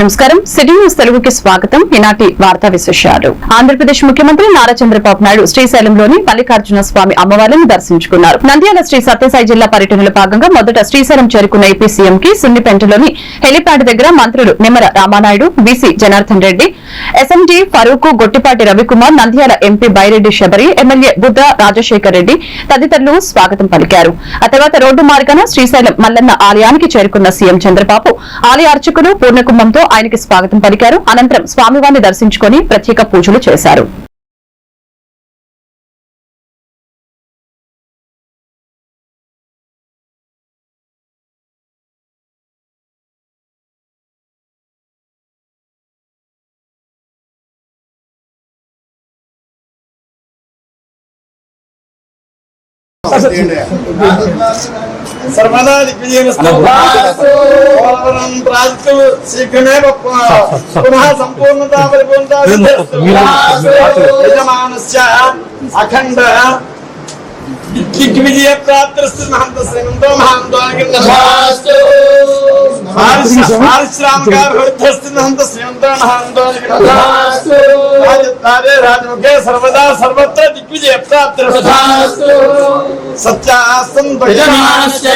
నమస్కారం. City news తెలుగుకి స్వాగతం. ఈనాటి వార్తా విశేషాలు. ఆంధ్రప్రదేశ్ ముఖ్యమంత్రి నారా చంద్రబాబు నాయుడు శ్రీశైలంలోని మల్లికార్జున స్వామి అమ్మవారిని దర్శించుకున్నారు. నంద్యాల శ్రీ సత్యసాయి జిల్లా పర్యటనలో భాగంగా మొదట శ్రీశైలం చేరుకున్న ఏపీ సీఎం కి సున్నిపెంటలోని హెలిప్యాడ్ దగ్గర మంత్రులు Nimmala Ramanaidu BC Janardhan Reddy SMD Farooq Gottipati Ravikumar Nandyal MP Byreddy Shabari MLA Budda Rajasekhar Reddy తదితరులు స్వాగతం పలికారు. ఆ తర్వాత రోడ్డు మార్గాన శ్రీశైలం మల్లన్న ఆలయానికి చేరుకున్న సీఎం చంద్రబాబు ఆలయ అర్చకులు పూర్ణకుంభంతో ఆయనకి స్వాగతం పలికారు. అనంతరం స్వామివారిని దర్శించుకుని ప్రత్యేక పూజలు చేశారు. సర్వదా దిగ్విజయమస్తు శీఘ్రమే పునః సంపూర్ణత పరిపూర్ణత అఖండ దిగ్విజయ ప్రాప్తిరస్తు మహంత శ్రీమంతో మహాంతో పారిశ్రామికాభివృద్ధిస్తు సర్వదా సర్వత్ర దిగ్విజయ ప్రాప్తిరస్తు సత్యాస్తం యజమానస్య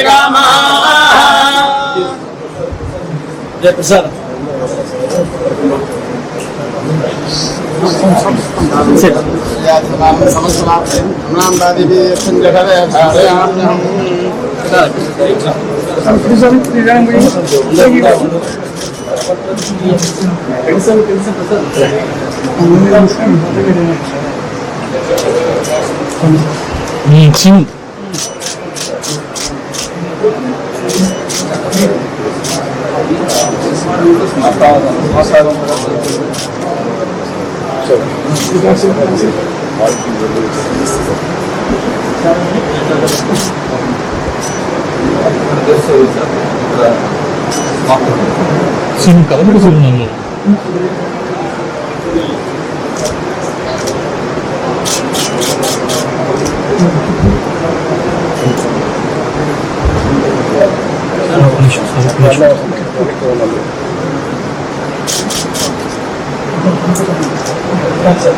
음, 지금 చింగ్ చింగ్ కలపడి చూడండి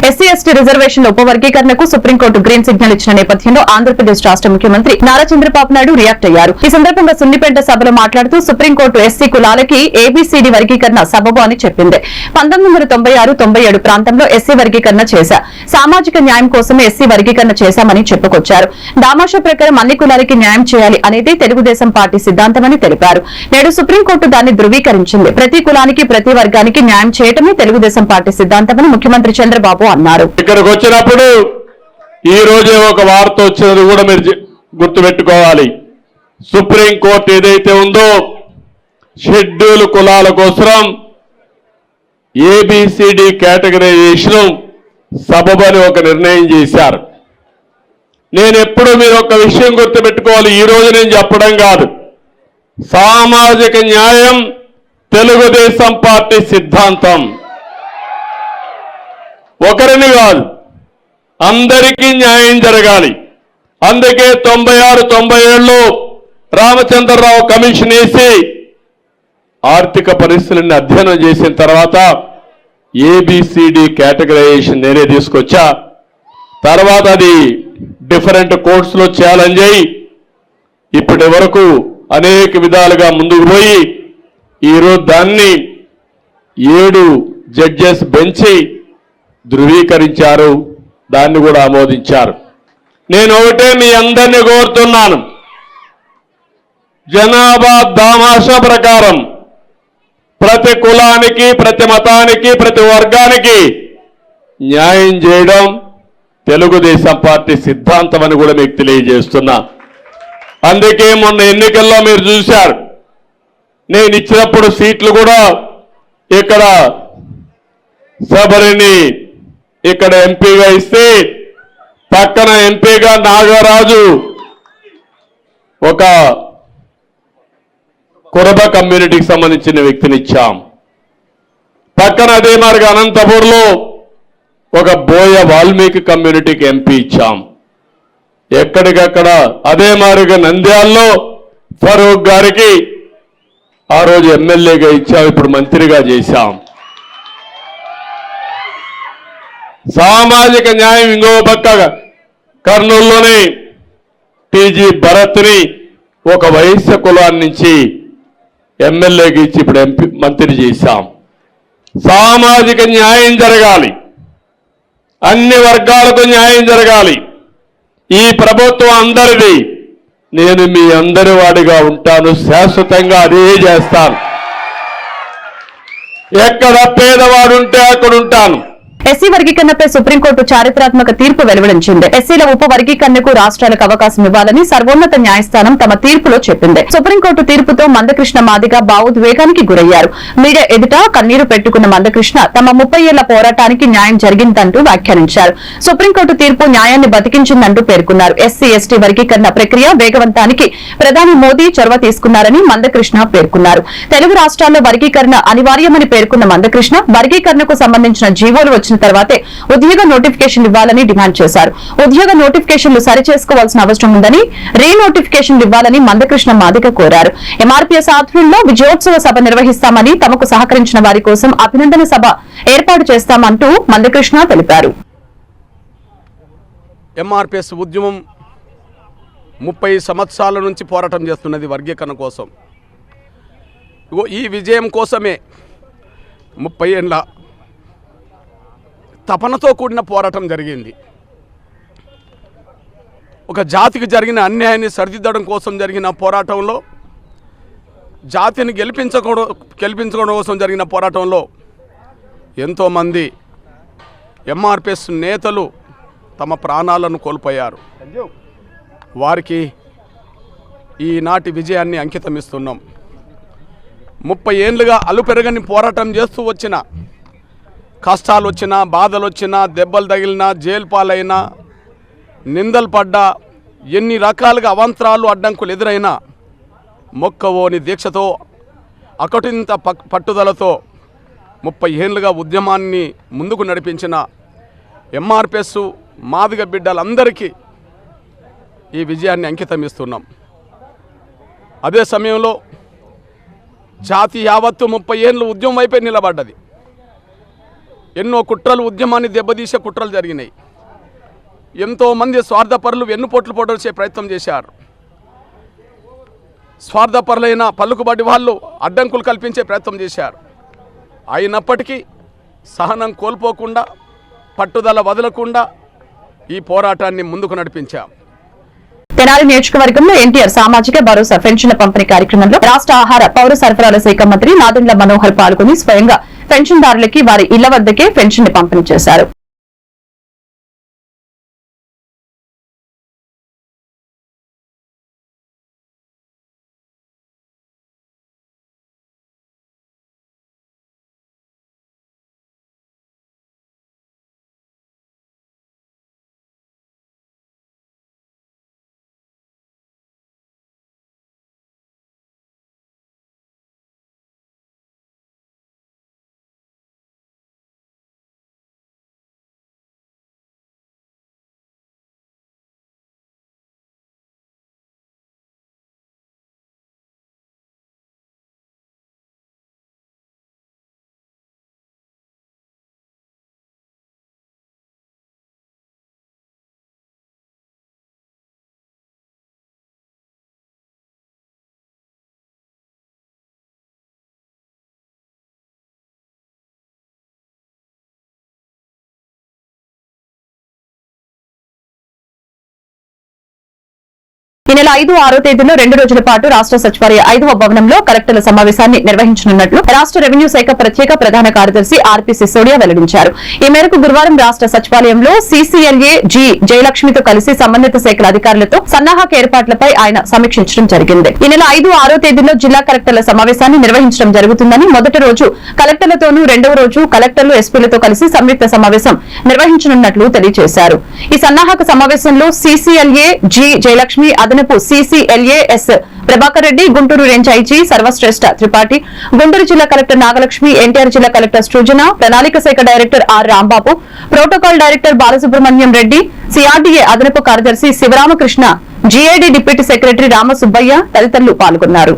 ఎస్సీ ఎస్టీ రిజర్వేషన్ల ఉపవర్గీకరణకు సుప్రీంకోర్టు గ్రీన్ సిగ్నల్ ఇచ్చిన నేపథ్యంలో ఆంధ్రప్రదేశ్ రాష్ట్ర ముఖ్యమంత్రి నారా చంద్రబాబు నాయుడు రియాక్ట్ అయ్యారు. ఈ సందర్భంగా సున్నిపేట సభలో మాట్లాడుతూ సుప్రీంకోర్టు ఎస్సీ కులాలకి ఏబీసీడీ వర్గీకరణ సబబు అని చెప్పింది. పంతొమ్మిది వందల తొంభై ఆరు తొంభై ఏడు ప్రాంతంలో ఎస్సీ వర్గీకరణ చేశా. సామాజిక న్యాయం కోసమే ఎస్సీ వర్గీకరణ చేశామని చెప్పుకొచ్చారు. దామాషా ప్రకారం అన్ని కులాలకి న్యాయం చేయాలి అనేది తెలుగుదేశం పార్టీ సిద్ధాంతమని తెలిపారు. నేడు సుప్రీంకోర్టు దాన్ని ధృవీకరించింది. ప్రతి కులానికి ప్రతి వర్గానికి న్యాయం చేయటమే తెలుగుదేశం పార్టీ సిద్ధాంతమని ముఖ్యమంత్రి చంద్ర చంద్రబాబు అన్నారు. ఇక్కడికి వచ్చినప్పుడు ఈ రోజే ఒక వార్త వచ్చినది కూడా మీరు గుర్తుపెట్టుకోవాలి. సుప్రీం కోర్టు ఏదైతే ఉందో షెడ్యూల్ కులాల కోసం ఏబిసిడి కేటగరైజేషన్ సబబని ఒక నిర్ణయం చేశారు. నేను ఎప్పుడు మీరు ఒక విషయం గుర్తుపెట్టుకోవాలి ఈ రోజు నేను చెప్పడం కాదు. సామాజిక న్యాయం తెలుగుదేశం పార్టీ సిద్ధాంతం. ఒకరిని కాదు అందరికీ న్యాయం జరగాలి. అందుకే తొంభై ఆరు తొంభై ఏళ్ళు రామచంద్రరావు కమిషన్ వేసి ఆర్థిక పరిస్థితులని అధ్యయనం చేసిన తర్వాత ఏబిసిడి కేటగరైజేషన్ నేనే తీసుకొచ్చా. తర్వాత అది డిఫరెంట్ కోర్సులో ఛాలెంజ్ అయ్యి ఇప్పటి వరకు అనేక విధాలుగా ముందుకు పోయి ఈరోజు దాన్ని ఏడు జడ్జెస్ బెంచి ధృవీకరించారు దాన్ని కూడా ఆమోదించారు. నేను ఒకటే మీ అందరినీ కోరుతున్నాను. జనాభా దామాష ప్రకారం ప్రతి కులానికి ప్రతి మతానికి ప్రతి వర్గానికి న్యాయం చేయడం తెలుగుదేశం పార్టీ సిద్ధాంతం అని కూడా మీకు తెలియజేస్తున్నా. అందుకే మొన్న ఎన్నికల్లో మీరు చూశారు. నేను ఇచ్చినప్పుడు సీట్లు కూడా ఇక్కడ శబరిని ఇక్కడ ఎంపీగా ఇస్తే పక్కన ఎంపీగా నాగరాజు ఒక కురబ కమ్యూనిటీకి సంబంధించిన వ్యక్తిని ఇచ్చాం. పక్కన అదే మార్గ అనంతపూర్లో ఒక బోయ వాల్మీకి కమ్యూనిటీకి ఎంపీ ఇచ్చాం. ఎక్కడికక్కడ అదే మారిగా నంద్యాల్లో ఫరూక్ గారికి ఆ రోజు ఎమ్మెల్యేగా ఇచ్చాం ఇప్పుడు మంత్రిగా చేశాం. సామాజిక న్యాయం ఇంకో పక్క కర్నూలులోనే టీజీ భరత్ని ఒక వైశ్య కులాన్ని నుంచి ఎమ్మెల్యేకి ఇచ్చి ఇప్పుడు ఎంపీ మంత్రి చేశాం. సామాజిక న్యాయం జరగాలి. అన్ని వర్గాలకు న్యాయం జరగాలి. ఈ ప్రభుత్వం అందరిది. నేను మీ అందరి వాడిగా ఉంటాను. శాశ్వతంగా అదే చేస్తాను. ఎక్కడ పేదవాడుంటే అక్కడ ఉంటాను ఎస్సీ వర్గీకరణపై సుప్రీంకోర్టు చారిత్రాత్మక తీర్పు వెలువరించింది ఎస్సీల ఉప వర్గీకరణకు రాష్ట్రాలకు అవకాశం ఇవ్వాలని సర్వోన్నత న్యాయస్థానం తమ తీర్పులో చెప్పింది. సుప్రీంకోర్టు తీర్పుతో మందకృష్ణ మాదిగ భావోద్వేగానికి గురయ్యారు. మీడియా ఎదుట కన్నీరు పెట్టుకున్న మందకృష్ణ తమ ముప్పై ఏళ్ళ పోరాటానికి న్యాయం జరిగిందంటూ వ్యాఖ్యానించారు. సుప్రీంకోర్టు తీర్పు న్యాయాన్ని బతికించిందంటూ పేర్కొన్నారు. ఎస్సీ ఎస్టీ వర్గీకరణ ప్రక్రియ వేగవంతానికి ప్రధాని మోదీ చొరవ తీసుకున్నారని మందకృష్ణ పేర్కొన్నారు. తెలుగు రాష్ట్రాల్లో వర్గీకరణ అనివార్యమని పేర్కొన్న మందకృష్ణ వర్గీకరణకు సంబంధించిన జీవోలు వచ్చిన తర్వాతే ఉద్యోగ నోటిఫికేషన్ ఇవ్వాలని డిమాండ్ చేశారు. ఉద్యోగ నోటిఫికేషన్లు సరిచేసుకోవాల్సిన అవసరం ఉందని రీ నోటిఫికేషన్ ఇవ్వాలని మందకృష్ణ మాదిక కోరారు. ఎంఆర్పీఎస్ ఆధ్వర్యంలో విజయోత్సవ సభ నిర్వహిస్తామని తమకు సహకరించిన వారి కోసం అభినందన సభ ఏర్పాటు చేస్తామంటూ మందకృష్ణ తెలిపారు. ఎంఆర్పిఎస్ ఉద్యమం ముప్పై సంవత్సరాల నుంచి పోరాటం చేస్తున్నది వర్గీకరణ కోసం. ఈ విజయం కోసమే ముప్పై ఏళ్ళ తపనతో కూడిన పోరాటం జరిగింది. ఒక జాతికి జరిగిన అన్యాయాన్ని సరిదిద్దడం కోసం జరిగిన పోరాటంలో జాతిని గెలిపించకూడదు గెలిపించుకోవడం కోసం జరిగిన పోరాటంలో ఎంతోమంది ఎంఆర్పిఎస్ నేతలు తమ ప్రాణాలను కోల్పోయారు. వారికి ఈనాటి విజయాన్ని అంకితమిస్తున్నాం. ముప్పై ఏళ్ళుగా అలుపెరగని పోరాటం చేస్తూ వచ్చిన కష్టాలు వచ్చినా బాధలు వచ్చినా దెబ్బలు తగిలినా జైలు పాలైనా నిందలు పడ్డా ఎన్ని రకాలుగా అవంతరాలు అడ్డంకులు ఎదురైనా మొక్కవోని దీక్షతో అకటింత పక్- పట్టుదలతో ముప్పై ఏళ్ళుగా ఉద్యమాన్ని ముందుకు నడిపించిన ఎంఆర్పిఎస్ మాదిగ బిడ్డలందరికీ ఈ విజయాన్ని అంకితం ఇస్తున్నాం. అదే సమయంలో జాతి యావత్తు ముప్పై ఏళ్ళు ఉద్యమం వైపే నిలబడ్డది. ఎన్నో కుట్రలు ఉద్యమాన్ని దెబ్బతీసే కుట్రలు జరిగినాయి. ఎంతోమంది స్వార్థపరులు వెన్నుపోట్లు పొడవచ్చే ప్రయత్నం చేశారు. స్వార్థపరులైన పలుకుబడి వాళ్ళు అడ్డంకులు కల్పించే ప్రయత్నం చేశారు. అయినప్పటికీ సహనం కోల్పోకుండా పట్టుదల వదలకుండా ఈ పోరాటాన్ని ముందుకు నడిపించాం. తెనాలి నియోజకవర్గంలో ఎన్టీఆర్ సామాజిక భరోసా పెన్షన్ల పంపిణీ కార్యక్రమంలో రాష్ట్ర ఆహార పౌర సరఫరాల శాఖ మంత్రి నాదెండ్ల మనోహర్ పాల్గొని స్వయంగా పెన్షన్దారులకి వారి ఇళ్ళ వద్దకే పెన్షన్ పంపిణీ చేశారు. ఈ నెల ఐదు ఆరో తేదీలో రెండు రోజుల పాటు రాష్ట్ర సచివాలయ ఐదవ భవనంలో కలెక్టర్ల సమావేశాన్ని నిర్వహించనున్నట్లు రాష్ట్ర రెవెన్యూ శాఖ ప్రత్యేక ప్రధాన కార్యదర్శి ఆర్పీ సిసోడియా వెల్లడించారు. ఈ మేరకు గురువారం రాష్ట్ర సచివాలయంలో సీసీఎల్ఏ జి జయలక్ష్మితో కలిసి సంబంధిత శాఖల అధికారులతో సన్నాహక ఏర్పాట్లపై ఆయన సమీక్షించడం జరిగింది. ఈ నెల ఐదు ఆరో తేదీలో జిల్లా కలెక్టర్ల సమావేశాన్ని నిర్వహించడం జరుగుతుందని మొదటి రోజు కలెక్టర్లతోనూ రెండవ రోజు కలెక్టర్లు ఎస్పీలతో కలిసి సంయుక్త సమావేశం నిర్వహించనున్నట్లు తెలియజేశారు. ఈ సన్నాహక సమావేశంలో సీసీఎల్ఏ జి జయలక్ష్మి అదన CCLA S Prabhakar Reddy Guntur range IG Sarvashreshth Tripathi. Guntur జిల్లా కలెక్టర్ నాగలక్ష్మి ఎన్టీఆర్ జిల్లా కలెక్టర్ సృజన ప్రణాళిక శాఖ director R Rambabu protocol director Balasubrahmanyam Reddy CRDA అదనపు కార్యదర్శి Sivaramakrishna GID deputy secretary Ramasubbaiah తదితరులు పాల్గొన్నారు.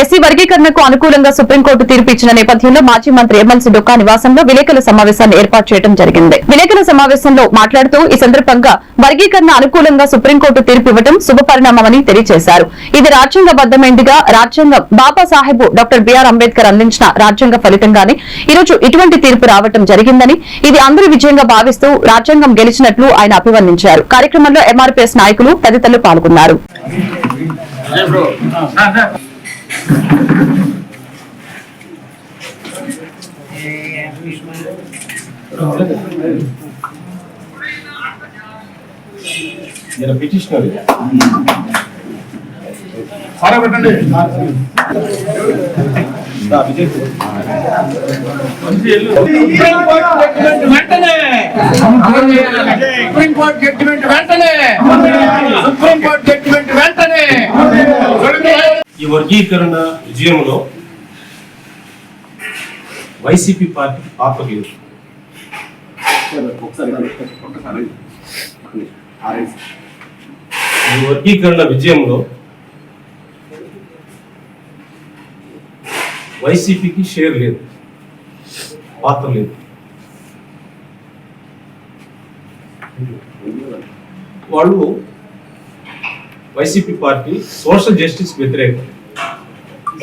ఎస్సీ వర్గీకరణకు అనుకూలంగా సుప్రీంకోర్టు తీర్పు ఇచ్చిన నేపథ్యంలో మాజీ మంత్రి ఎమ్మెల్సీ డొక్కా నివాసంలో విలేకరుల సమావేశాన్ని ఏర్పాటు చేయడం జరిగింది. విలేకరుల సమావేశంలో మాట్లాడుతూ ఈ సందర్భంగా వర్గీకరణ అనుకూలంగా సుప్రీంకోర్టు తీర్పు ఇవ్వడం శుభపరిణామమని తెలియజేశారు. ఇది రాజ్యాంగబద్దమైందిగా రాజ్యాంగం బాబాసాహెబ్ డాక్టర్ బిఆర్ అంబేద్కర్ అందించిన రాజ్యాంగ ఫలితంగానే ఈరోజు ఇటువంటి తీర్పు రావడం జరిగిందని ఇది అందరి విజయంగా భావిస్తూ రాజ్యాంగం గెలిచినట్లు ఆయన అభివర్ణించారు. కార్యక్రమంలో ఎంఆర్పీఎస్ నాయకులు తదితరులు పాల్గొన్నారు. సుప్రీంకోర్టు జడ్జిమెంట్ వెంటనే. సుప్రీంకోర్టు జడ్జిమెంట్ వెంటనే. ఈ వర్గీకరణ విజయంలో వైసీపీ పార్టీ పాత్ర లేదు ఈ వర్గీకరణ విజయంలో వైసీపీకి షేర్ లేదు పాత్ర లేదు. వాళ్ళు వైసీపీ పార్టీ సోషల్ జస్టిస్ వ్యతిరేకం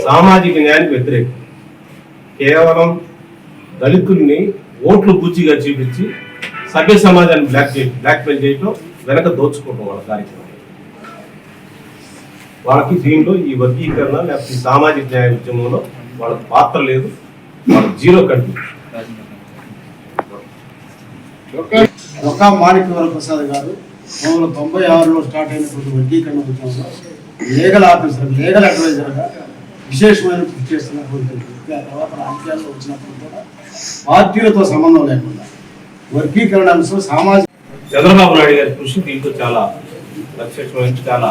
సామాజిక న్యాయానికి వ్యతిరేకం కేవలం దళితుల్ని ఓట్లు బూచిగా చూపించి సభ్య సమాజాన్ని బ్లాక్ చేయ బ్లాక్మెయిల్ చేయటం వెనక దోచుకోవటం వాళ్ళ కార్యక్రమం వాళ్ళకి దీనిలో ఈ వర్గీకరణ లేకపోతే సామాజిక న్యాయ ఉద్యమంలో వాళ్ళకి పాత్ర లేదు వాళ్ళకి జీరో కంట్రీ ఒక మాణిక్యవర ప్రసాద్ గారు పంతొమ్మిది తొంభై ఆరులో స్టార్ట్ అయినటువంటి వర్గీకరణ ఉద్యమంలో లీగల్ ఆఫీసర్ లీగల్ అడ్వైజర్గా విశేషమైన కృషి చేస్తున్నటువంటి వ్యక్తి. ఆ తర్వాత రాజకీయాల్లో వచ్చినప్పుడు కూడా పార్టీలతో సంబంధం లేకుండా వర్గీకరణ అంశం సామాజిక చంద్రబాబు నాయుడు గారి కృషి దీంట్లో చాలా ప్రత్యక్షమైన చాలా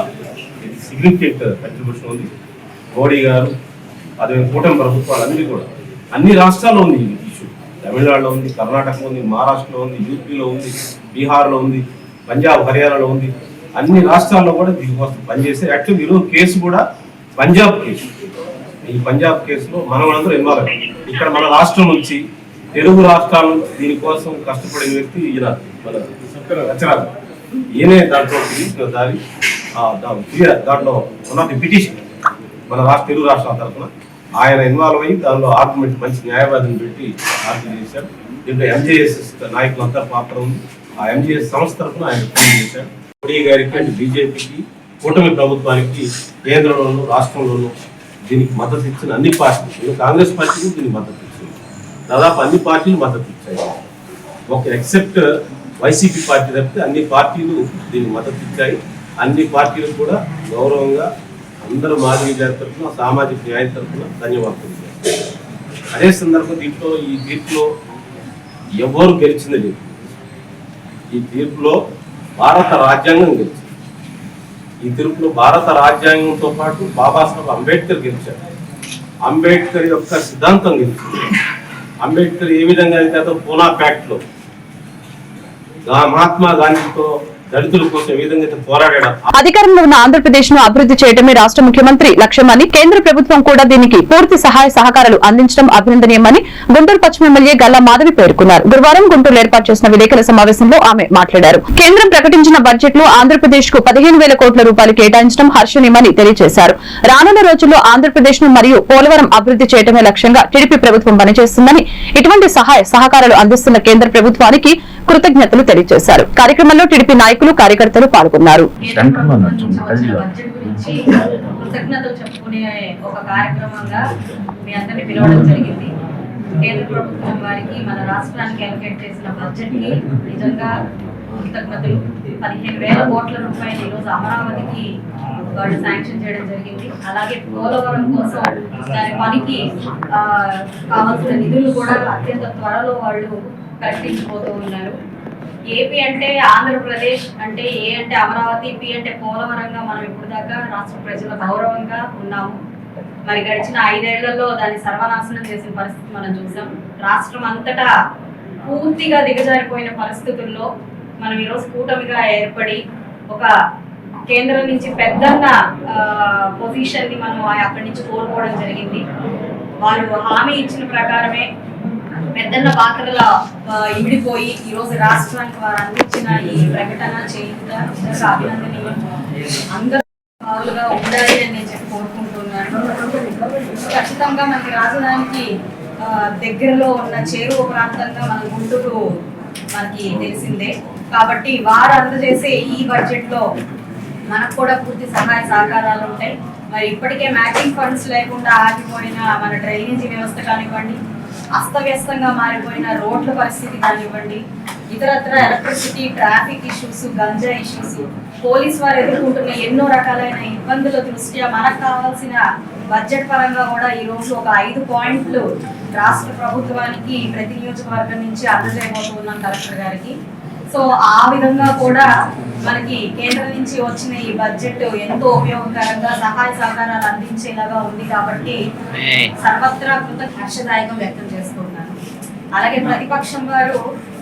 సిగ్నిఫికెంట్ కంట్రిబ్యూషన్ ఉంది. మోడీ గారు అదే కూటమి ప్రభుత్వాలన్నీ కూడా. అన్ని రాష్ట్రాల్లో ఉంది ఇష్యూ తమిళనాడులో ఉంది కర్ణాటకలో ఉంది మహారాష్ట్రలో ఉంది యూపీలో ఉంది బీహార్లో ఉంది. పంజాబ్ హర్యానాలో ఉంది. అన్ని రాష్ట్రాల్లో కూడా దీనికోసం పనిచేసే యాక్చువల్లీ ఈరోజు కేసు కూడా పంజాబ్ కేసు. ఈ పంజాబ్ కేసులో మనమందరూ ఇన్వాల్వ్ ఇక్కడ మన రాష్ట్రం నుంచి తెలుగు రాష్ట్రాల నుంచి దీనికోసం కష్టపడిన వ్యక్తి ఈయన మన రచనాలు ఈయనే దాంట్లో తీసుకున్న దారి దాంట్లో వన్ ఆఫ్ ది పిటిషన్. మన రాష్ట్ర తెలుగు రాష్ట్రాల తరఫున ఆయన ఇన్వాల్వ్ అయ్యి దానిలో ఆర్గ్యుమెంట్ మంచి న్యాయవాదిని పెట్టి ఆర్గ్యూ చేశారు. దీంట్లో ఎంజేఎస్ఎస్ నాయకులంతా పాత్ర ఉంది. ఆ ఎంజీఎస్ సంస్థ తరఫున ఆయన ఫోన్ చేశారు. మోడీ గారికి అండ్ బీజేపీకి కూటమి ప్రభుత్వానికి కేంద్రంలోనూ రాష్ట్రంలోనూ దీనికి మద్దతు ఇచ్చిన అన్ని పార్టీలు కాంగ్రెస్ పార్టీకి దీనికి మద్దతు ఇచ్చింది దాదాపు అన్ని పార్టీలు మద్దతు ఇచ్చాయి. ఒక ఎక్సెప్ట్ వైసీపీ పార్టీ తప్పితే అన్ని పార్టీలు దీనికి మద్దతు ఇచ్చాయి. అన్ని పార్టీలు కూడా గౌరవంగా అందరూ మాదిరి గారి తరఫున సామాజిక న్యాయం తరఫున ధన్యవాదాలు అదే సందర్భం దీంట్లో ఈ దీంట్లో ఎవరు గెలిచింది లేదు ఈ తీర్పులో భారత రాజ్యాంగం గెలిచింది. ఈ తీర్పులో భారత రాజ్యాంగంతో పాటు బాబాసాహెబ్ అంబేద్కర్ గెలిచారు. అంబేద్కర్ యొక్క సిద్ధాంతం గెలిచింది. అంబేద్కర్ ఏ విధంగా అయితే అతను పూనా ప్యాక్ట్లో మహాత్మా గాంధీతో దళితుల కోసం ఏ విధంగా పోరాడాడు అధికారంలో ఉన్న ఆంధ్రప్రదేశ్ను అభివృద్ధి చేయడమే రాష్ట్ర ముఖ్యమంత్రి లక్ష్యమని కేంద్ర ప్రభుత్వం కూడా దీనికి పూర్తి సహాయ సహకారాలు అందించడం అభినందనీయమని గుంటూరు పశ్చిమ ఎమ్మెల్యే గల్లా మాధవి పేర్కొన్నారు. గురువారం గుంటూరులో ఏర్పాటు చేసిన విలేకరుల సమావేశంలో ఆమె మాట్లాడారు. కేంద్రం ప్రకటించిన బడ్జెట్లో ఆంధ్రప్రదేశ్కు పదిహేను వేల కోట్ల రూపాయలు కేటాయించడం హర్షణీయమని తెలియజేశారు. రానున్న రోజుల్లో ఆంధ్రప్రదేశ్ను మరియు పోలవరం అభివృద్ధి చేయడమే లక్ష్యంగా టీడీపీ ప్రభుత్వం పనిచేస్తుందని ఇటువంటి సహాయ సహకారాలు అందిస్తున్న కేంద్ర ప్రభుత్వానికి కృతజ్ఞతలు తెలియజేశారు. కార్యక్రమంలో టీడీపీ నాయకులు కార్యకర్తలు పాల్గొన్నారు. సంవత్సరం బడ్జెట్ గురించి కృతజ్ఞతలు చెప్పుకునే ఒక కార్యక్రమంగా మీ అందరినీ పిలవడం జరిగింది. కేంద్ర ప్రభుత్వం వారికి మన రాష్ట్రానికి అలొకేట్ చేసిన బడ్జెట్ నిజంగా కృతజ్ఞతలు. పదిహేను వేల కోట్ల రూపాయలు ఈరోజు అమరావతికి వాళ్ళు శాంక్షన్ చేయడం జరిగింది. అలాగే పోలవరం కోసం దాని పనికి కావాల్సిన నిధులు కూడా అత్యంత త్వరలో వాళ్ళు ప్రకటించబోతూ ఉన్నారు. ఏపీ అంటే ఆంధ్రప్రదేశ్ అంటే ఏ అంటే అమరావతి పి అంటే పోలవరంగా మనం ఇప్పుడు దాకా రాష్ట్ర ప్రజల గౌరవంగా ఉన్నాము. మరి గడిచిన ఐదేళ్ళలో దాన్ని సర్వనాశనం చేసిన పరిస్థితి మనం చూసాం. రాష్ట్రం అంతటా పూర్తిగా దిగజారిపోయిన పరిస్థితుల్లో మనం ఈరోజు కూటమిగా ఏర్పడి ఒక కేంద్రం నుంచి పెద్దన్న పొజిషన్ని మనం అక్కడి నుంచి కోరుకోవడం జరిగింది. వాళ్ళు హామీ ఇచ్చిన ప్రకారమే పెద్దన్న పాత్రల ఇమిడిపోయి ఈ రోజు రాష్ట్రానికి వారు అందించిన ఈ ప్రకటన చేయుట అభినందనీయం అందరూ బాగుగా ఉండాలి అని నేను చెప్పి కోరుకుంటున్నాను. ఖచ్చితంగా మనకి రాజధానికి దగ్గరలో ఉన్న చేరువ ప్రాంతంగా మన గుంటూరు మనకి తెలిసిందే. కాబట్టి వారు అందజేసే ఈ బడ్జెట్లో మనకు కూడా పూర్తి సహాయ సహకారాలు ఉంటాయి. మరి ఇప్పటికే మ్యాచింగ్ ఫండ్స్ లేకుండా ఆగిపోయిన మన డ్రైనేజీ వ్యవస్థ కానివ్వండి అస్తవ్యస్తంగా మారిపోయిన రోడ్ల పరిస్థితి కానివ్వండి ఇతరత్ర electricity traffic issues ganja issues police వారు ఎదుర్కొంటున్న ఎన్నో రకాలైన ఇబ్బందుల దృష్ట్యా మనకు కావాల్సిన బడ్జెట్ పరంగా కూడా ఈ రోజు ఒక ఐదు పాయింట్లు రాష్ట్ర ప్రభుత్వానికి ప్రతి నియోజకవర్గం నుంచి అందజేయబోతున్నాం కలెక్టర్ గారికి. సో ఆ విధంగా కూడా మనకి కేంద్రం నుంచి వచ్చిన ఈ బడ్జెట్ ఎంతో ఉపయోగకరంగా సహాయ సహకారాలు అందించేలాగా ఉంది కాబట్టి సర్వత్రా కృత హర్షదాయకం వ్యక్తం చేసుకుంటున్నాను అలాగే ప్రతిపక్షం వారు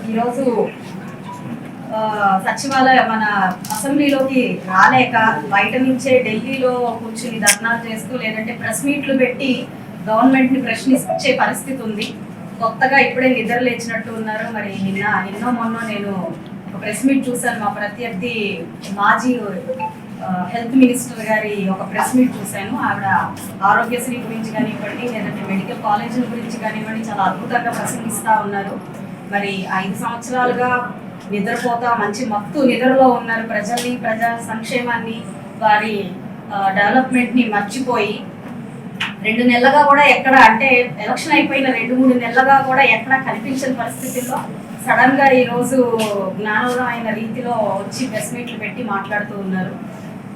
ఈరోజు సచివాలయ మన అసెంబ్లీలోకి రాలేక బయట నుంచే ఢిల్లీలో కూర్చుని ధర్నాలు చేస్తూ లేదంటే ప్రెస్ మీట్లు పెట్టి గవర్నమెంట్ని ప్రశ్నించే పరిస్థితి ఉంది. కొత్తగా ఇప్పుడే నిద్ర లేచినట్టు ఉన్నారు. మరి నిన్న ఎన్నో మొన్న నేను ఒక ప్రెస్ మీట్ చూశాను. మా ప్రత్యర్థి మాజీ హెల్త్ మినిస్టర్ గారి ఒక ప్రెస్ మీట్ చూశాను. ఆవిడ ఆరోగ్యశ్రీ గురించి కానివ్వండి లేదంటే మెడికల్ కాలేజీల గురించి కానివ్వండి చాలా అద్భుతంగా ప్రసంగిస్తూ ఉన్నారు. మరి ఐదు సంవత్సరాలుగా నిద్రపోతా మంచి మత్తు నిద్రలో ఉన్నారు ప్రజల్ని ప్రజా సంక్షేమాన్ని వారి డెవలప్మెంట్ని మర్చిపోయి రెండు నెలలుగా కూడా ఎక్కడ అంటే ఎలక్షన్ అయిపోయిన రెండు మూడు నెలలుగా కూడా ఎక్కడ కనిపించని పరిస్థితుల్లో సడన్గా ఈ రోజు అయిన రీతిలో వచ్చి ప్రెస్ మీట్లు పెట్టి మాట్లాడుతూ ఉన్నారు.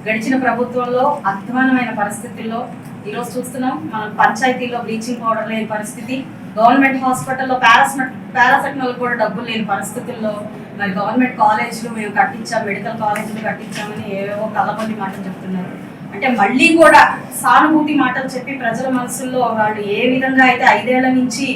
గడిచిన ప్రభుత్వంలో అధ్వానమైన పరిస్థితుల్లో ఈరోజు చూస్తున్నాం. మనం పంచాయతీలో బ్లీచింగ్ పౌడర్ లేని పరిస్థితి గవర్నమెంట్ హాస్పిటల్లో పారాసెట్ పారాసెటమాల్ కూడా డబ్బులు లేని పరిస్థితుల్లో మరి గవర్నమెంట్ కాలేజీలు మేము కట్టించాం మెడికల్ కాలేజీలు కట్టించామని ఏవేవో కలబొల్లి మాటలు చెప్తున్నారు. అంటే మళ్ళీ కూడా సానుభూతి మాటలు చెప్పి ప్రజల మనసుల్లో వాళ్ళు ఏ విధంగా అయితే ఐదేళ్ళ నుంచి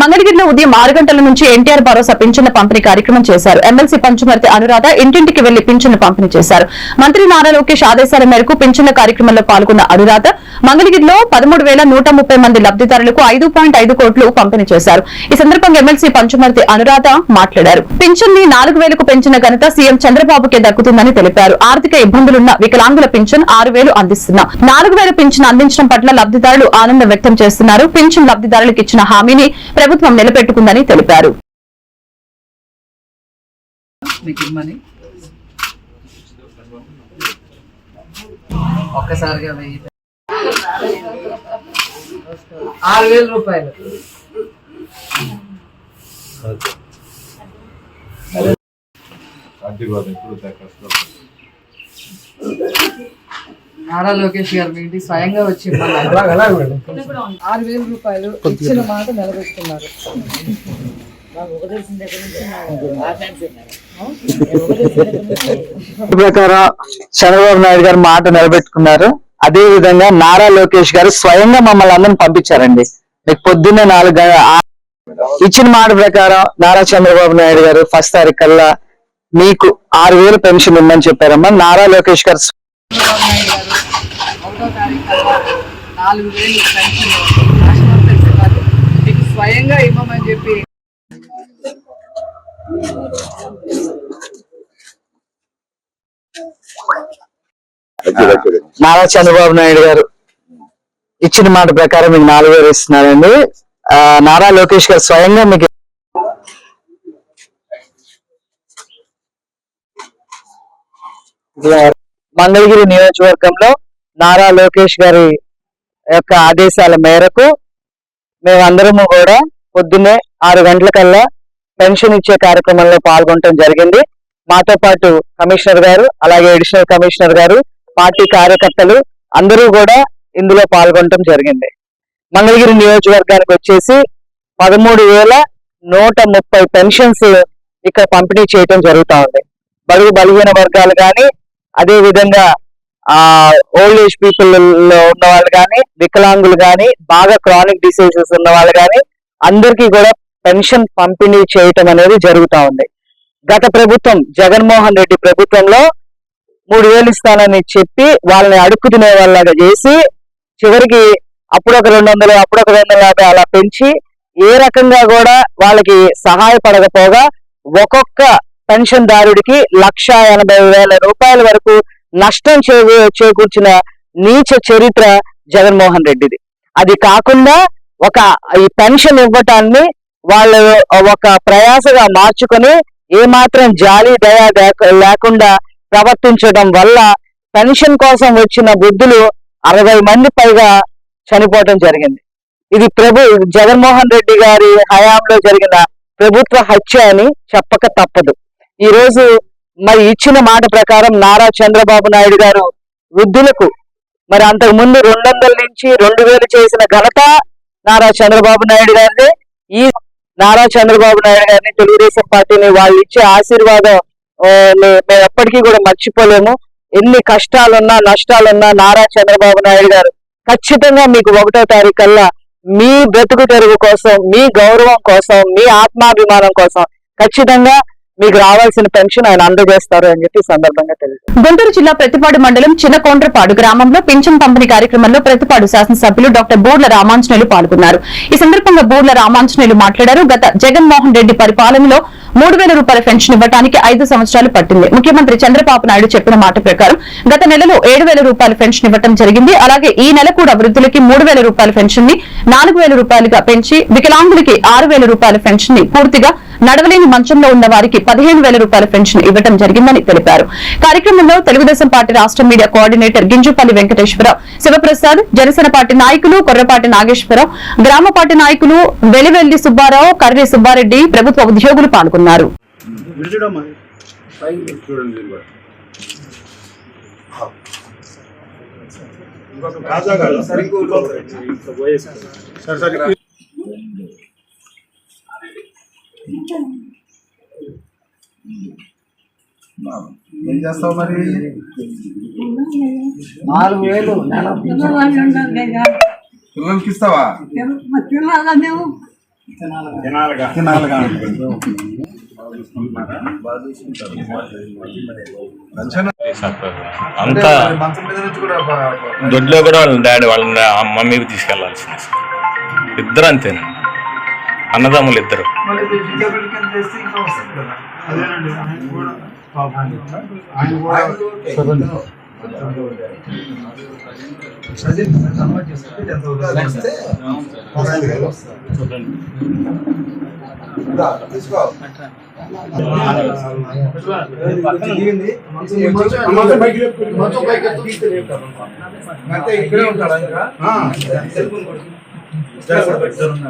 మంగళగిరిలో ఉదయం ఆరు గంటల నుంచి ఎన్టీఆర్ భరోసా పింఛన్ల పంపిణీ కార్యక్రమం చేశారు. ఎమ్మెల్సీ పంచుమర్తి అనురాధ ఇంటింటికి వెళ్ళి పింఛన్లు పంపిణీ చేశారు. మంత్రి నారా లోకేష్ ఆదేశాల మేరకు పింఛన్ల కార్యక్రమంలో పాల్గొన్న అనురాధ మంగళగిరిలో పదమూడు వేల నూట ముప్పై మంది లబ్దిదారులకు ఐదు పాయింట్ ఐదు కోట్లు పంపిణీ చేశారు. ఈ సందర్భంగా ఎమ్మెల్సీ పంచుమర్తి అనురాధ మాట్లాడారు. పింఛన్ని నాలుగు వేలకు పెంచిన ఘనత సీఎం చంద్రబాబుకే దక్కుతుందని తెలిపారు. ఆర్థిక ఇబ్బందులున్న వికలాంగుల పింఛన్ ఆరు వేలు అందిస్తున్నాం. నాలుగు వేల పింఛన్ అందించడం పట్ల లబ్దిదారులు ఆనందం వ్యక్తం చేస్తున్నారు. పింఛన్ లబ్దిదారులకు ఇచ్చిన హామీని ప్రభుత్వం నిలబెట్టుకుందని తెలిపారు. ఒక్కసారిగా వెయ్యి ఆరు వేల రూపాయలు. నారా లోకేష్ గారు ఇంటికి స్వయంగా వచ్చి. ఆరు వేల రూపాయలు ఇచ్చిన మాట నిలబెట్టుకున్నారు ప్రకారం చంద్రబాబు నాయుడు గారు మాట నిలబెట్టుకున్నారు అదే విధంగా నారా లోకేష్ గారు స్వయంగా మమ్మల్ని అందరిని పంపించారండి. మీకు పొద్దున్నే నాలుగు ఇచ్చిన మాట ప్రకారం నారా చంద్రబాబు నాయుడు గారు ఫస్ట్ తారీఖు కల్లా మీకు ఆరు వేలు పెన్షన్ ఇమ్మని చెప్పారమ్మా. నారా లోకేష్ గారు చంద్రబాబు నాయుడు గారు ఒకటో తారీఖు నాలుగు వేలు నేషనల్ మీకు స్వయంగా ఇవ్వమని చెప్పి నారా చంద్రబాబు నాయుడు గారు ఇచ్చిన మాట ప్రకారం మీకు నాలుగు వేలు ఇస్తున్నారండి. నారా లోకేష్ గారు స్వయంగా మీకు మంగళగిరి నియోజకవర్గంలో నారా లోకేష్ గారి యొక్క ఆదేశాల మేరకు మేమందరము కూడా పొద్దున్నే ఆరు గంటలకల్లా పెన్షన్ ఇచ్చే కార్యక్రమంలో పాల్గొనడం జరిగింది. మాతో పాటు కమిషనర్ గారు అలాగే అడిషనల్ కమిషనర్ గారు పార్టీ కార్యకర్తలు అందరూ కూడా ఇందులో పాల్గొనడం జరిగింది. మంగళగిరి నియోజకవర్గానికి వచ్చేసి పదమూడు వేల నూట ముప్పై పెన్షన్స్ ఇక్కడ పంపిణీ చేయటం జరుగుతూ ఉంది. బడుగు బలహీన వర్గాలు కానీ అదే విధంగా ఆ ఓల్డ్ ఏజ్ పీపుల్లో ఉన్న వాళ్ళు కానీ వికలాంగులు కానీ బాగా క్రానిక్ డిసీజెస్ ఉన్న వాళ్ళు కానీ అందరికీ కూడా పెన్షన్ పంపిణీ చేయటం అనేది జరుగుతూ ఉంది. గత ప్రభుత్వం జగన్మోహన్ రెడ్డి ప్రభుత్వంలో మూడు వేలు ఇస్తానని చెప్పి వాళ్ళని అడుక్కు తినే వాళ్ళగా చేసి చివరికి అప్పుడొక రెండు వందలు అప్పుడొక రెండు వందల యాభై అలా పెంచి ఏ రకంగా కూడా వాళ్ళకి సహాయపడకపోగా ఒక్కొక్క పెన్షన్ దారుడికి లక్ష ఎనభై వేల రూపాయల వరకు నష్టం చేకూర్చిన నీచ చరిత్ర జగన్మోహన్ రెడ్డిది. అది కాకుండా ఒక ఈ పెన్షన్ ఇవ్వటాన్ని వాళ్ళు ఒక ప్రయాసగా మార్చుకొని ఏమాత్రం జాలి దయా లేకుండా ప్రవర్తించడం వల్ల పెన్షన్ కోసం వచ్చిన బుద్ధులు అరవై మంది పైగా చనిపోవటం జరిగింది. ఇది ప్రభు జగన్మోహన్ రెడ్డి గారి హయాంలో జరిగిన ప్రభుత్వ హత్య అని చెప్పక తప్పదు. ఈ రోజు మరి ఇచ్చిన మాట ప్రకారం నారా చంద్రబాబు నాయుడు గారు వృద్ధులకు మరి అంతకు ముందు రెండు వందల నుంచి రెండు వేలు చేసిన ఘనత నారా చంద్రబాబు నాయుడు గారిదే. ఈ నారా చంద్రబాబు నాయుడు గారిని తెలుగుదేశం పార్టీని వాళ్ళు ఇచ్చే ఆశీర్వాదం మే- మేము ఎప్పటికీ కూడా మర్చిపోలేము. ఎన్ని కష్టాలున్నా నష్టాలున్నా నారా చంద్రబాబు నాయుడు గారు ఖచ్చితంగా మీకు ఒకటో తారీఖు కల్లా మీ బ్రతుకు తెరుగు కోసం మీ గౌరవం కోసం మీ ఆత్మాభిమానం కోసం ఖచ్చితంగా మీకు రావాల్సిన పెన్షన్ ఆయన అందజేస్తారు అని చెప్పి సందర్భంగా తెలుసు గుంటూరు జిల్లా ప్రతిపాడు మండలం చిన్నకొండ్రపాడు గ్రామంలో పింఛన్ పంపిణీ కార్యక్రమంలో ప్రతిపాడు శాసనసభ్యులు డాక్టర్ బోర్ల రామాంజనేయులు పాల్గొన్నారు. ఈ సందర్భంగా బోర్ల రామాంజనేయులు మాట్లాడారు. గత జగన్మోహన్ రెడ్డి పరిపాలనలో మూడు వేల రూపాయల పెన్షన్ ఇవ్వడానికి ఐదు సంవత్సరాలు పట్టింది. ముఖ్యమంత్రి చంద్రబాబు నాయుడు చెప్పిన మాట ప్రకారం గత నెలలో ఏడు వేల రూపాయల పెన్షన్ ఇవ్వడం జరిగింది. అలాగే ఈ నెల కూడా వృద్ధులకి మూడు వేల రూపాయల పెన్షన్ని నాలుగు వేల రూపాయలుగా పెంచి వికలాంగులకి ఆరు వేల రూపాయల పెన్షన్ని పూర్తిగా నడవలేని మంచంలో ఉన్న వారికి పదిహేను వేల రూపాయల పెన్షన్ ఇవ్వడం జరిగిందని తెలిపారు. కార్యక్రమంలో తెలుగుదేశం పార్టీ రాష్ట media coordinator Ginjupalli Venkateswararao Sivaprasad Janasena party నాయకులు కొర్రపాటి నాగేశ్వరరావు గ్రామ పార్టీ నాయకులు వెలివెల్లి సుబ్బారావు కర్రి సుబ్బారెడ్డి ప్రభుత్వ ఉద్యోగులు పాల్గొన్నారు. ఏం చేస్తావు మరి నాలుగు వేలు పిల్లలకి ఇస్తావా తినాలిగా అంతా మంచం మీద నుంచి కూడా బ- దొడ్లో కూడా వాళ్ళ డాడీ వాళ్ళ మమ్మీకి తీసుకెళ్ళాల్సింది ఇద్దరు అంతేనా అన్నదమ్ములు ఇద్దరు. ఆయన కూడా తీసుకో ఇక్కడే ఉంటాడా ఇంకా?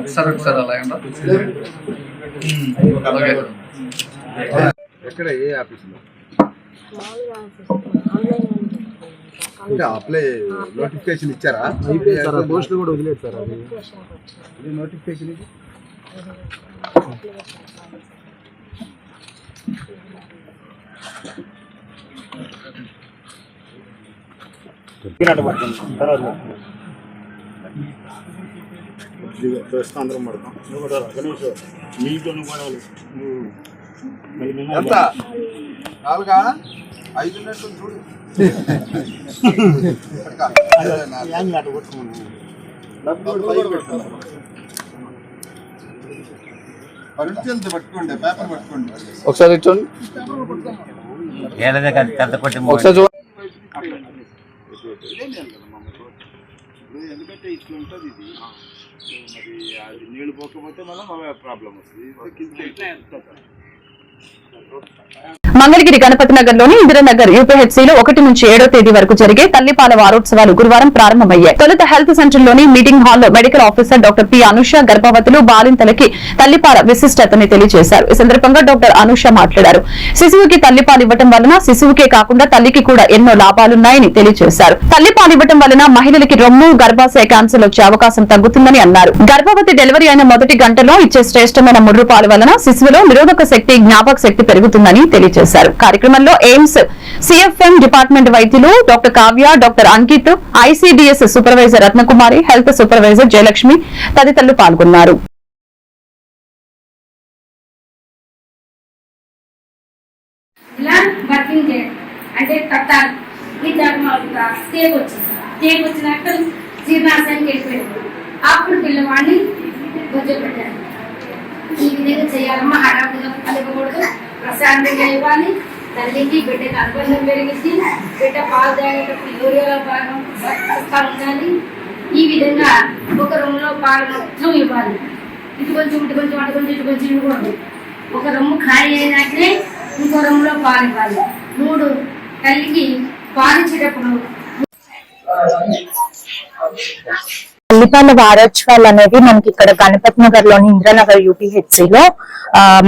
సరే సార్ అలాగే ఎక్కడ ఏ ఆఫీసులో? అంటే అప్లై నోటిఫికేషన్ ఇచ్చారా? అయిపోయి పోస్టులు కూడా వదిలేస్తారా అది నోటిఫికేషన్ ఇది. ఎంత? నాలుగా? ఐదు ఉన్నట్టు చూడు. ఒకసారి చూడండి ఒకసారి చూడండి ఎందుకంటే ఇట్లా ఉంటుంది ఇది మరి అది నీళ్ళు పోకపోతే మళ్ళీ ప్రాబ్లం వస్తుంది మంగళగిరి గణపతి నగర్లోని ఇందిరానగర్ యూపీహెచ్సీలో ఒకటి నుంచి ఏడో తేదీ వరకు జరిగే తల్లిపాల వారోత్సవాలు గురువారం ప్రారంభమయ్యాయి. తొలుత హెల్త్ సెంటర్లోని మీటింగ్ హాల్లో medical officer doctor P Anusha గర్భవతులు బాలింతలకి తల్లిపాల విశిష్టతని తెలియజేశారు. ఈ సందర్భంగా డాక్టర్ అనుష మాట్లాడారు. శిశువుకి తల్లిపాలు ఇవ్వటం వలన శిశువుకే కాకుండా తల్లికి కూడా ఎన్నో లాభాలున్నాయని తెలియజేశారు. తల్లిపాలు ఇవ్వటం వలన మహిళలకి రొమ్ము గర్భాశయ క్యాన్సర్ వచ్చే అవకాశం తగ్గుతుందని అన్నారు. గర్భవతి డెలివరీ అయిన మొదటి గంటలో ఇచ్చే శ్రేష్టమైన ముర్రు పాలు వలన శిశువులో నిరోధక శక్తి జ్ఞాపక శక్తి పెరుగుతుందని తెలియజేశారు. చేశారు. కార్యక్రమంలో ఎయిమ్స్ సిఎఫ్ఎం డిపార్ట్మెంట్ వైద్యులు doctor Kavya doctor Ankit ICDS supervisor Ratnakumari health supervisor Jayalakshmi తదితరులు పాల్గొన్నారు. అంటే కట్టాలి. ఈ ధర్మాలుగా తేగ వచ్చింది? తేగ వచ్చినాక జీర్ణాశయానికి వెళ్ళిపోయింది. అప్పుడు పిల్లవాడిని పెట్టారు. ఈ విధంగా చేయాలమ్మా హడావుడిగా కలగకూడదు ప్రశాంతంగా ఇవ్వాలి తల్లికి బిడ్డకి అనుబంధం పెరిగింది బిడ్డ పాలు తాగేటప్పుడు యూరియాలో భాగం పాలు ఉండాలి. ఈ విధంగా ఒక రూమ్లో పాలు మొత్తం ఇవ్వాలి. ఇటు కొంచెం ఇటు కొంచెం అటు కొంచెం ఇటు కొంచెం ఇవ్వకూడదు ఒక రొమ్ము ఖాళీ అయినట్లే ఇంకో రొమ్ములో పాలు ఇవ్వాలి. మూడు తల్లికి పాలు ఇచ్చేటప్పుడు తల్లిపాల వారోత్సవాలు అనేది మనకి ఇక్కడ గణపతి నగర్లోని ఇంద్రనగర్ యూపీహెచ్సి లో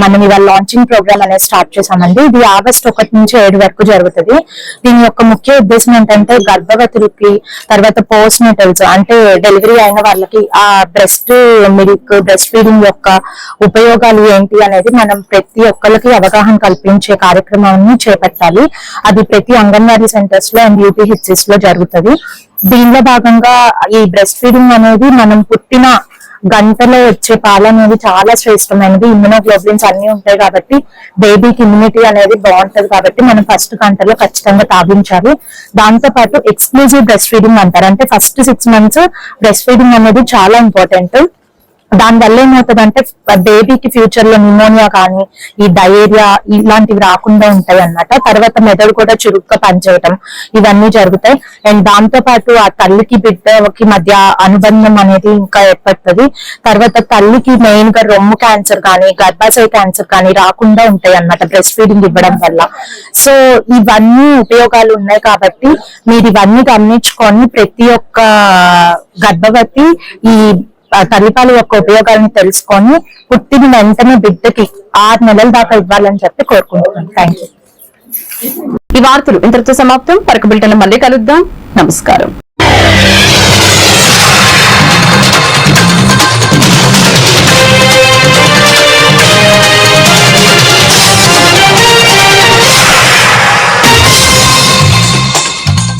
మనం ఇవాళ లాంచింగ్ ప్రోగ్రామ్ అనేది స్టార్ట్ చేసామండి ఇది ఆగస్ట్ ఒకటి నుంచి ఏడు వరకు జరుగుతుంది. దీని యొక్క ముఖ్య ఉద్దేశం ఏంటంటే గర్భవతులకి తర్వాత పోస్ట్ నెటల్స్ అంటే డెలివరీ అయిన వాళ్ళకి ఆ బ్రెస్ట్ మిల్క్ బ్రెస్ట్ ఫీడింగ్ యొక్క ఉపయోగాలు ఏంటి అనేది మనం ప్రతి ఒక్కరికి అవగాహన కల్పించే కార్యక్రమాన్ని చేపట్టాలి. అది ప్రతి అంగన్వాడీ సెంటర్స్లో అండ్ యూపీహెచ్సిస్లో జరుగుతుంది. దీనిలో భాగంగా ఈ బ్రెస్ట్ ఫీడింగ్ అనేది మనం పుట్టిన గంటలో వచ్చే పాలు అనేది చాలా శ్రేష్టమైనది ఇమ్యూనోగ్లోబులిన్స్ అన్ని ఉంటాయి కాబట్టి బేబీకి ఇమ్యూనిటీ అనేది బాగుంటది కాబట్టి మనం ఫస్ట్ గంటలో ఖచ్చితంగా తాగించాలి. దాంతో పాటు ఎక్స్క్లూజివ్ బ్రెస్ట్ ఫీడింగ్ అంటారు. అంటే first six months breast feeding అనేది చాలా ఇంపార్టెంట్ దాని వల్ల ఏమవుతుందంటే బేబీకి ఫ్యూచర్లో న్యూమోనియా కానీ ఈ డయేరియా ఇలాంటివి రాకుండా ఉంటాయి అన్నమాట. తర్వాత మెదడు కూడా చురుగ్గా పనిచేయటం ఇవన్నీ జరుగుతాయి. అండ్ దాంతో పాటు ఆ తల్లికి బిడ్డకి మధ్య అనుబంధం అనేది ఇంకా ఏర్పడుతుంది. తర్వాత తల్లికి మెయిన్గా రొమ్ము క్యాన్సర్ కానీ గర్భాశయ క్యాన్సర్ కానీ రాకుండా ఉంటాయి అన్నమాట బ్రెస్ట్ ఫీడింగ్ ఇవ్వడం వల్ల. సో ఇవన్నీ ఉపయోగాలు ఉన్నాయి కాబట్టి మీరు ఇవన్నీ గమనించుకొని ప్రతి ఒక్క గర్భవతి ఈ ఆ యొక్క ఉపయోగాలను తెలుసుకొని పుట్టిన వెంటనే బిడ్డకి ఆరు నెలల దాకా ఇవ్వాలని చెప్పి కోరుకుంటున్నాను. థ్యాంక్ యూ ఈ వార్తలు ఇంతటితో సమాప్తం. పరక బిల్టన్ మళ్ళీ కలుద్దాం. నమస్కారం.